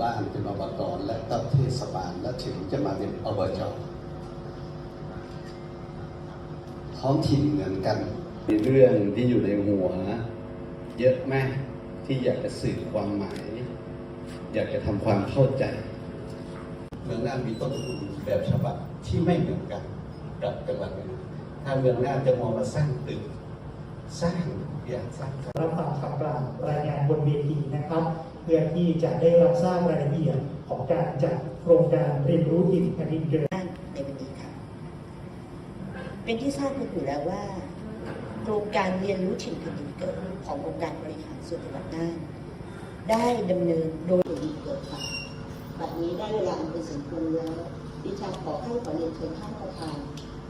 บ้านเป็นอบตและก็เทศบาลและถึงจะมาเป็นอบจท้องถิ่นเหมือนกันมีเรื่องที่อยู่ในหัว เยอะมากที่อยากจะสื่อความหมาย อยากจะทำความเข้าใจเมืองน่านมีต้นทุนแบบฉบับที่ไม่เหมือนกันกับจังหวัดอื่นถ้าเมืองน่านจะมองมาสร้างตึกสร้างอย่างสร้างสรรค์รับฟังคำกล่าวรายงานบนเวทีนะครับ เพื่อที่จะได้รับทราบรายละเอียดของการจัดโครงการเรียนรู้ถิ่นแผ่นดินเกิดในวันนี้ค่ะ เป็นที่ทราบกันอยู่แล้วว่า โครงการเรียนรู้ถิ่นแผ่นดินเกิดขององค์การบริหารส่วนจังหวัดน่านได้ดำเนินโดยดินเกิดค่ะบัดนี้ได้เวลาอันเป็นสมควรแล้วดิฉันขอให้ขอเรียนเชิญท่านประธาน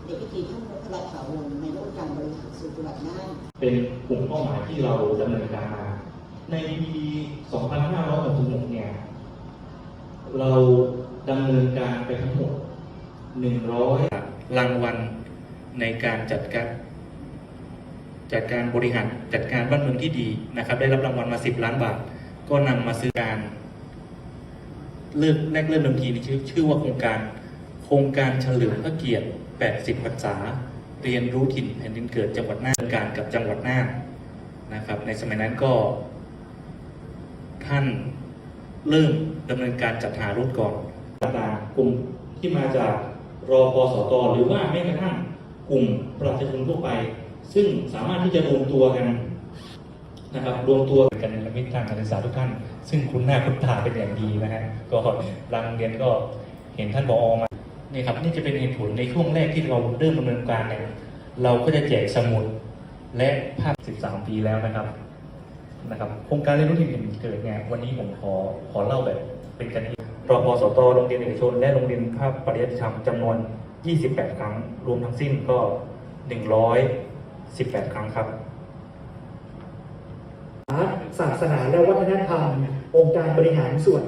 ในพิธีท่านรัฐบาลถาวรในองค์การบริหารส่วนจังหวัดน่านเป็นกลุ่มเป้าหมายที่เราดำเนินการมา ในปี 2566เนี่ย เราดำเนินการไปทั้งหมด 100 รางวัลในการจัดการจัดการบริหารจัดการบ้านเมืองที่ดีนะครับ ได้รับรางวัลมา 10 ล้านบาท ก็นำมาซื้อการเริ่มแรกเริ่มเดิมทีนี่ชื่อชื่อว่าโครงการ โครงการเฉลิมพระเกียรติ 80 พรรษา เรียนรู้ถิ่นแผ่นดินเกิดจังหวัดน่านการกับจังหวัดน่านนะครับ ในสมัยนั้นก็ ท่านเริ่มดำเนินการจัดหารถก่อนต่างกลุ่มที่มาจากรอพสตหรือว่าแม้กระทั่งกลุ่มประชาชนทั่วไป ซึ่งสามารถที่จะรวมตัวกันนะครับรวมตัวกันในมิตรทางการศึกษาทุกท่าน ซึ่งคุ้นหน้าคุ้นตาเป็นอย่างดีนะฮะก็รางเรียนก็เห็นท่านบอมานี่ครับนี่จะเป็นเหตุผลในช่วงแรกที่เราเริ่มดำเนินการเนี่ยเราก็จะแจกสมุดและภาพ 13 ปีแล้วนะครับ นะครับโครงการเรียนรู้ถิ่นแผ่นดินเกิดเนี่ยวันนี้ผมขอขอเล่าแบบเป็นกันเองรพสตโรงเรียนเอกชน และโรงเรียนภาคปริยัติธรรมจำนวน 28 ครั้ง รวมทั้งสิ้นก็ 118 ครั้งครับศาสนาและวัฒนธรรม องค์การบริหารส่วน